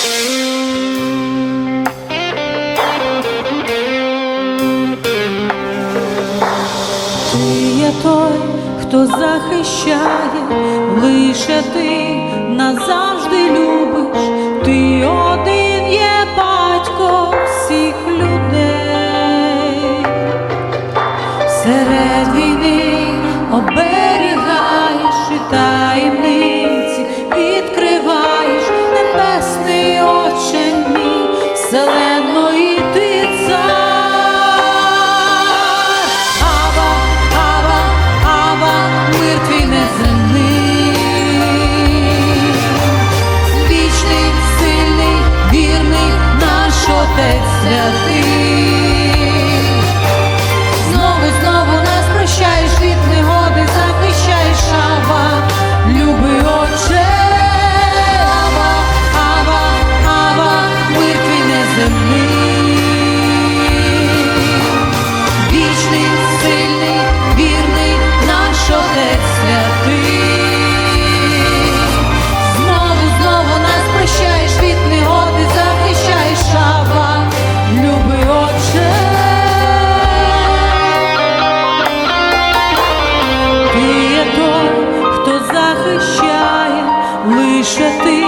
Ти є той, хто захищає, лише ти назавжди любиш, ти один є батько всіх людей, серед війни обе. should be